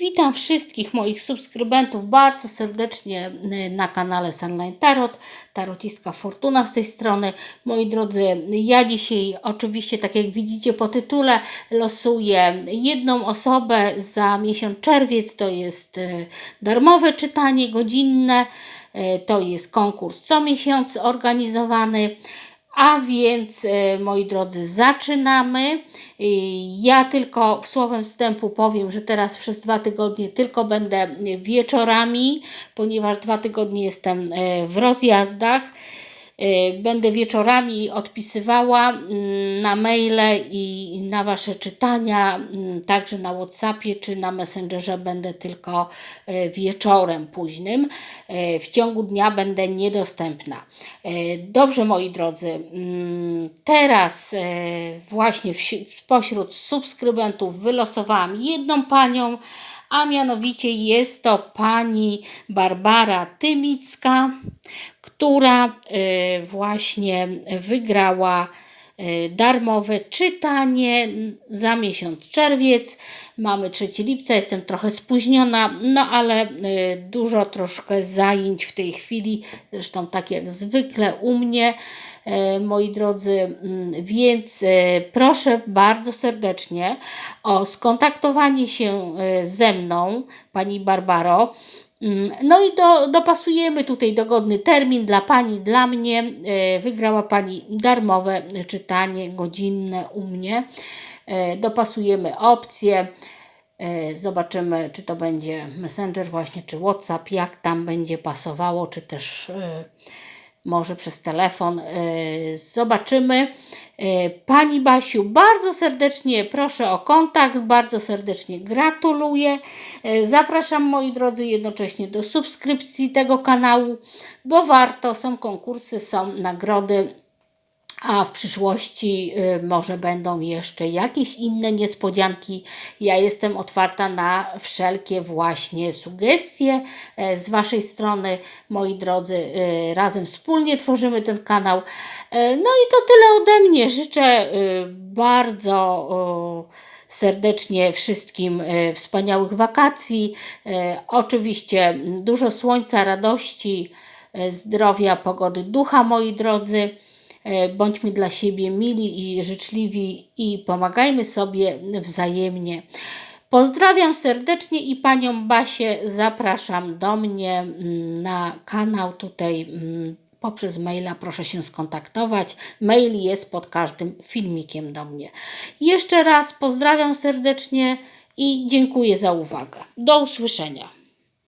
Witam wszystkich moich subskrybentów bardzo serdecznie y, na kanale Sunline Tarot. Tarocistka Fortuna z tej strony. Moi drodzy, ja dzisiaj oczywiście, tak jak widzicie po tytule, losuję jedną osobę za miesiąc czerwiec. To jest y, darmowe czytanie godzinne. Y, To jest konkurs co miesiąc organizowany. A więc, e, moi drodzy, zaczynamy. E, Ja tylko w słowem wstępu powiem, że teraz przez dwa tygodnie tylko będę wieczorami, ponieważ dwa tygodnie jestem w rozjazdach. E, Będę wieczorami odpisywała mm, na maile i na Wasze czytania, mm, także na WhatsAppie czy na Messengerze będę tylko e, wieczorem późnym. E, W ciągu dnia będę niedostępna. Dobrze, moi drodzy, mm, teraz właśnie spośród subskrybentów wylosowałam jedną panią, a mianowicie jest to pani Barbara Tymicka, która e, właśnie wygrała darmowe czytanie za miesiąc czerwiec. Mamy 3 lipca, jestem trochę spóźniona, no ale e, dużo troszkę zajęć w tej chwili, zresztą tak jak zwykle u mnie. e, Moi drodzy, mm, więc proszę bardzo serdecznie o skontaktowanie się ze mną, pani Barbaro. Mm, No i do, dopasujemy tutaj dogodny termin dla Pani, dla mnie. E, Wygrała Pani darmowe czytanie godzinne u mnie. E, Dopasujemy opcje. E, Zobaczymy, czy to będzie Messenger właśnie, czy WhatsApp, jak tam będzie pasowało, czy też może przez telefon. Zobaczymy. E, Pani Basiu, bardzo serdecznie proszę o kontakt, bardzo serdecznie gratuluję. E, Zapraszam moi drodzy jednocześnie do subskrypcji tego kanału, bo warto, są konkursy, są nagrody. A w przyszłości y, może będą jeszcze jakieś inne niespodzianki. Ja jestem otwarta na wszelkie właśnie sugestie e, z Waszej strony, moi drodzy. y, Razem wspólnie tworzymy ten kanał. E, No i to tyle ode mnie. Życzę y, bardzo serdecznie wszystkim wspaniałych wakacji. E, Oczywiście dużo słońca, radości, zdrowia, pogody ducha, moi drodzy. E, Bądźmy dla siebie mili i życzliwi i pomagajmy sobie wzajemnie. Pozdrawiam serdecznie i panią Basię zapraszam do mnie mm, na kanał tutaj mm, poprzez maila. Proszę się skontaktować. Mail jest pod każdym filmikiem do mnie. Jeszcze raz pozdrawiam serdecznie i dziękuję za uwagę. Do usłyszenia.